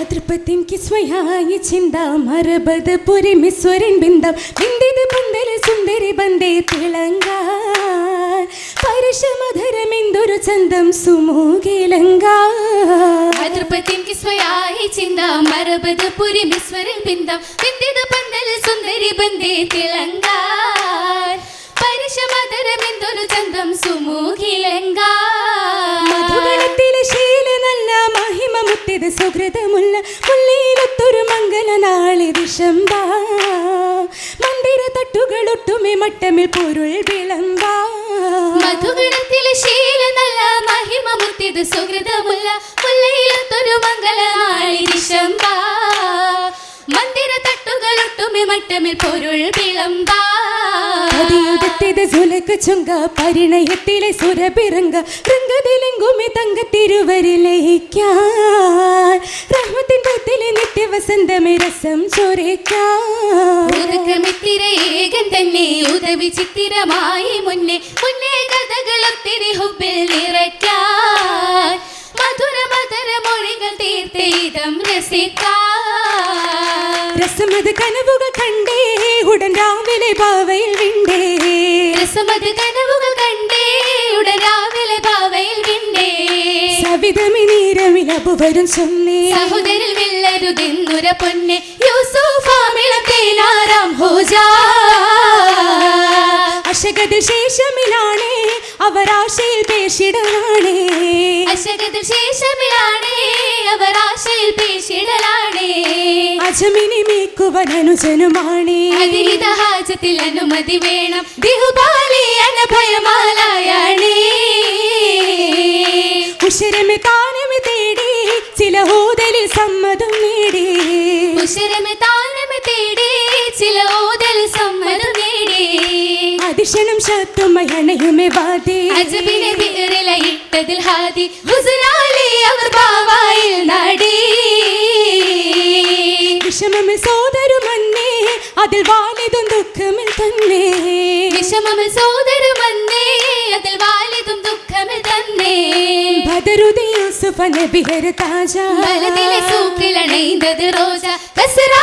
ആതൃപ്പത്തിൻ കിസ്മയായി ചിന്ത മരബത് പുരിമിസ്വരൻ ബിന്ദം. ബിന്ദിത് പന്തല സുന്ദരി ബന്ദേ തിളങ്ക പരുഷമധരമെന്തൊരു ചന്തം സുമൂകിലങ്ക അതിർപ്പത്തിൻക്ക് സ്വയായി ചിന്ത മരബത് പുരി മിസ്വരൻ ബിന്ദം. ബിന്ദിത പന്തൽ സുന്ദരി ബന്ദേ തിളങ്കാർ. പരിശമധരമെന്തൊരു ചന്തം സുമൂഖിലങ്ക സുഹൃതമുള്ള പുള്ളിയിലത്തൊരു മംഗല നാളെ മന്ദിര മന്ദിര തട്ടുകളൊട്ടുമേ മട്ടമിൽ പൊരുൾ വിളമ്പ മധുഗണത്തിലെ ശീല നല്ല മഹിമ മുത്തിയത് സുഹൃതമുള്ള മുല്ലയിലത്തൊരു മംഗള ദിശംബ മന്ദിര തട്ടുകളൊട്ടുമേ മട്ടമിൽ പൊരുൾ വിളമ്പ പതിയുടുത്തിത് സുലക്ക് ചുങ്ക പരിണയത്തിലെ സുരപിറങ്ക രംഗതിലെങ്കുമി തങ്ക തിരുവരിലയിക്കാൻ റഹ്മത്തിൻ പത്തിലെ നിത്യവസന്തമേ രസം ഏകൻ തന്നെ ഉദവി ചിത്തിരമായി മുന്നേ മുന്നേ കഥകളൊത്തിരി ഹുബിൽ നിറയ്ക്കാൻ മധുര മധുര മൊഴികൾ തീർത്ത് ഇതം രസിക്കാൻ രസമത് കനവുകൾ കണ്ടേ ഉടൻ രാവിലെ പാവയിൽ വിണ്ടേ. രസമത് കനവുകൾ സവിതമി നീരമിലബു വരും ചൊന്നേ സഹോദരിൽ വില്ലരുതെന്നുര പൊന്നെ യൂസുഫാമിളത്തേനാറാം ഹോജാ. അശകതിൽ ശേഷമിലാണേ അവരാശയിൽ പേശിടലാണേ. ശേഷമിലാണേ പേശിടലാണേ. അജമിനി മേക്കുവനുജനുമാണേ അതിരിത ഹാജത്തിൽ അനുമതി വേണം. ദിഹുബാലി അനഭയമാലായാണേ ഉശരമെ താരമേ തേടി ചില ഓതൽ സമ്മതം നേടി. അതിശനം ശത്തുമയണയുമേ വാദേ അജബിനെ വിരലയിട്ടതിൽ ഹാദി ഹുസനാലി അവർ ബാവായിൽ നടി. വിഷമമിൽ സോദരുമന്നേ അതിൽ വാലിതും ദുഃഖമിൽ തന്നെ. വിഷമമിൽ സോദരുമന്നേ ബദറുദി യൂസുഫ നബിഹര താജ. വലതിലെ സൂക്കിലണൈന്തത് റോജ. കസറാലി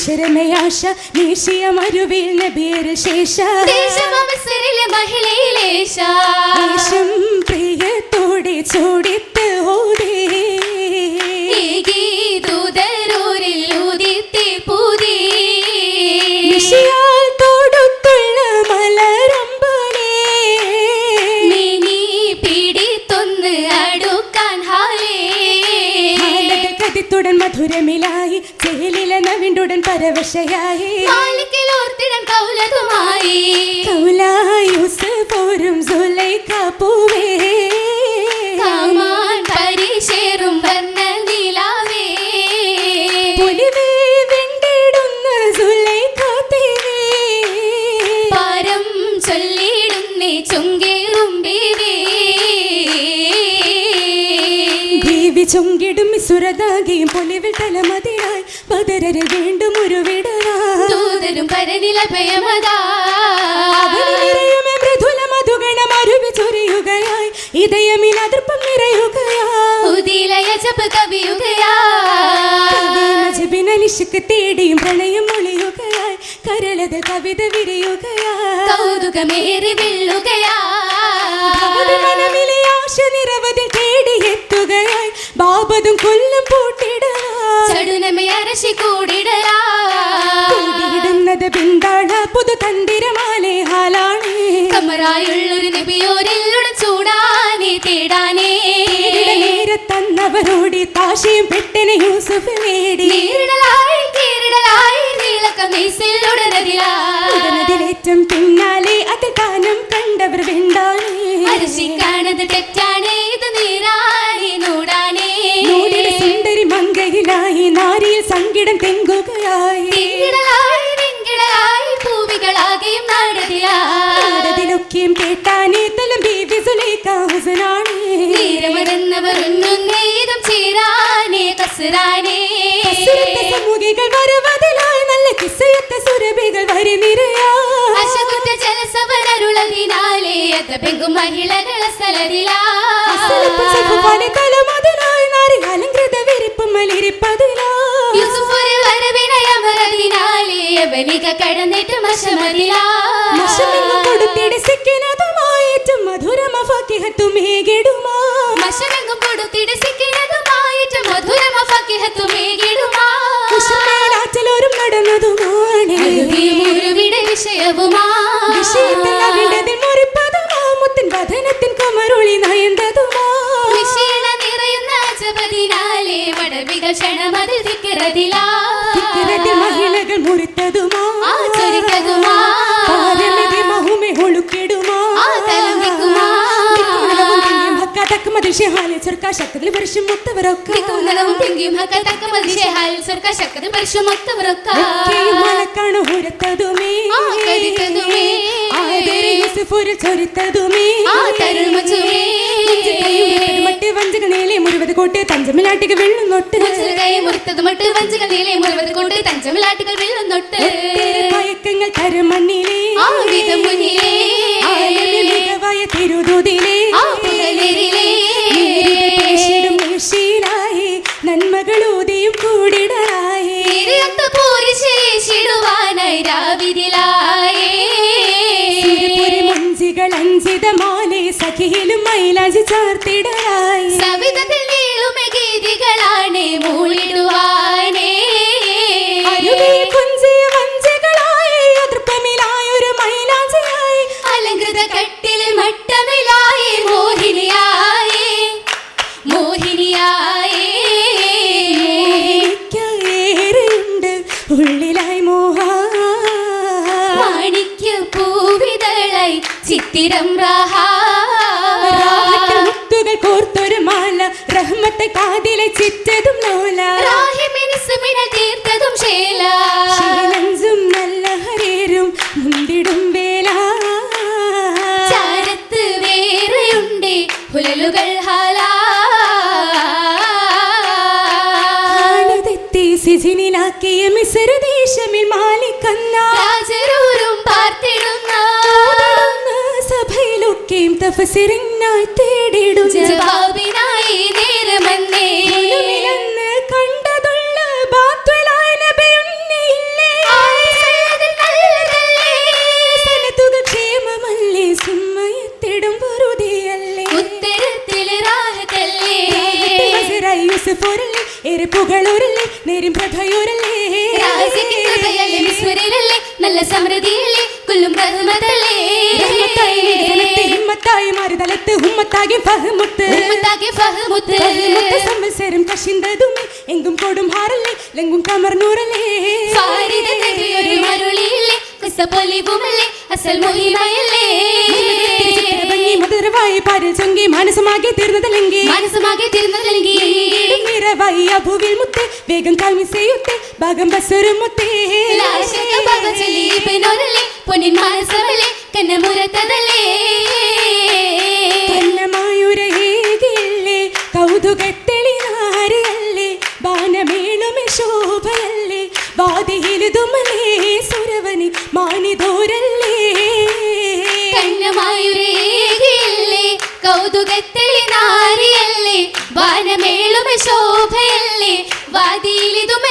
മശകി മുഷരമയാശ നീശിയ മരുവിൽ നബിയര ശേഷ ദേശമവസരിലെ മഹിളയിലേശാ പ്രിയത്തോടെ ചോടിത്ത് കൗലതുമായി. കൗലായുസ് പോരും സുലൈക്ക പൂവേ കാമാൻ പരിശേറും വർണ നിലാവേ. പുലിവേ വെണ്ടിടുന്ന സുലൈക്ക തേവേ പാരം ചൊല്ലിടുന്നേ ചുങ്കേറും ബീവേ ദേവി ചൊങ്കിടും സുരതാകിയും പൊലിവിൽ തലമതിയായി. വീണ്ടും അതിർപ്പം നിറയുകയായി ഉദിലയ ജപ കവിയുകയാ മജബിനലിശക്ക് തേടിയും പ്രണയം ഒളിയുകയായി കരളത് കവിത വിരിയുകയായി കൗതുകമേറി വെള്ളുകയാ അവന്റെ മനമിലെ ആശ നിരവധി തേടിയെത്തുകയായി ബാബതും കൊല്ലം കൂടിടലാ കൂടിയിടുന്നത് ബിന്ദാണ് പുതു തന്തിരമാലേ ഹാലാണ്. കമറായുള്ളൊരു നബിയോരില്ലുടൻ നേരത്തന്നവരോടി താശയും പെട്ടെന്ന് യൂസുഫ് നേടി. നീരിടലായി നീലക്കമീസിലുടനതിലാ ഉടനതിലേറ്റം പിന്നാലെ അത് കാനം കണ്ടവർ കാണത് തെറ്റാണേ ഇത് നീരാണി നൂടാനേ സുന്ദരി മങ്കയിലായി നാരിയിൽ സങ്കിടം തെങ്കുകയായി. ഉഷമേലാറ്റലോരും നടന്നതുമാണ് മുരുവിടെ വിഷയവുമാ. വിഷയത്തിൽ അവിടതിൽ മുറിപ്പതുമാ മുത്തിൻ വദനത്തിൻ കമറുളി നയന്തതുമാ. വിഷീണ നിറയുന്ന ജപതിനാലേ മടവികൾ ക്ഷണമതിൽ മഹിളകൾ മുറിത്തതുമാ. മുത്തവരൊക്കെ സർക്ക ശക്തി പരിശുമൊത്തവരൊക്ക മലക്കാണ് ഉരത്തതുമേ ആ കരുത്തതുമേ. ആദരെ യൂസുഫൊരു ചൊരിത്തതുമേ. ആ തരുൾമച്ചുമേ. മറ്റ് വഞ്ചകനേലെ മുഴുവത് കോട്ട് തഞ്ചമിലാട്ടിക വെള്ളുന്നൊട്ട് മുച്ചിൽ കൈ മുറിത്തത് മട്ട് വഞ്ചകൾ നീളെ മുറിവത് കൊണ്ട് തഞ്ചമിലാട്ടികൾ വെള്ളുന്നൊട്ട് ഒത്തിരി മയക്കങ്ങൾ കരമണ്ണിലേ ആ വിധം മുന്നിലേ. ആലമി മികവായ തിരുതുതിലേ. ആ നന്മകളൂതിയും പൂരി ശേഷിടുവാനായി സഖിയിലും മൈലാജി ചാർത്തിടലായി. സവിധത്തിൽ നീളുമെ ഗീതികളാണ് മൂളിടുവാനേ രാഹത്തിൽ മുത്തുകൾ കോർത്തൊരു മാല റഹ്മത്തെ കാതിലെ ചിറ്റതും നോല. തീർത്തതും ശേല നല്ല ഹരേരും മുന്തിടും വേല. ചാരത്ത് വേറെയുണ്ടേ പുലലുകൾ ഹാലാ. തഫസിറിനായി തേടിടും ജവാബിനായി ഫഹ്മുത്ത് സംവത്സരം കഷിന്തതുമേ എങ്കും കൊടും ഹാറല്ലേ ലെങ്കും കമർനൂറല്ലേ ഫാരിദ കവിയൊരു മരുളിയില്ലേ കുസപ്പൊലിവുമല്ലേ അസൽ മുഹിമയല്ലേ. ഭംഗി മധുരവായി പാരിൽ ചൊങ്കി മനസ്സുമാകെ തീർന്നതല്ലെങ്കിൽ. മനസ്സുമാകെ തിരുന്നതെങ്കിൽ നിറവായി അഭുവിൽ മുത്തേ വേഗം കാമിസയുത്ത് ഭാഗം ബസ്സൊരു മുത്തേ. ലാശക പകച്ചലി പിന്നൊരല്ലേ പൊന്നിൻ മനസ്സവല്ലേ കന്നമുരത്തതല്ലേ കന്നമായുരേകില്ലേ കൗതുകത്തെളി നാരയല്ലേ ബാനമേളുമെ ശോഭയല്ലേ? വാതിയിലുതുമലേ സുരവനി മാനിതോരല്ലേ? കണ്ണമായുരേകില്ലേ കൗതുകത്തെളി നാരിയല്ലേ വാനമേളുമ ശോഭയല്ലേ? മാനിതോരല്ലേ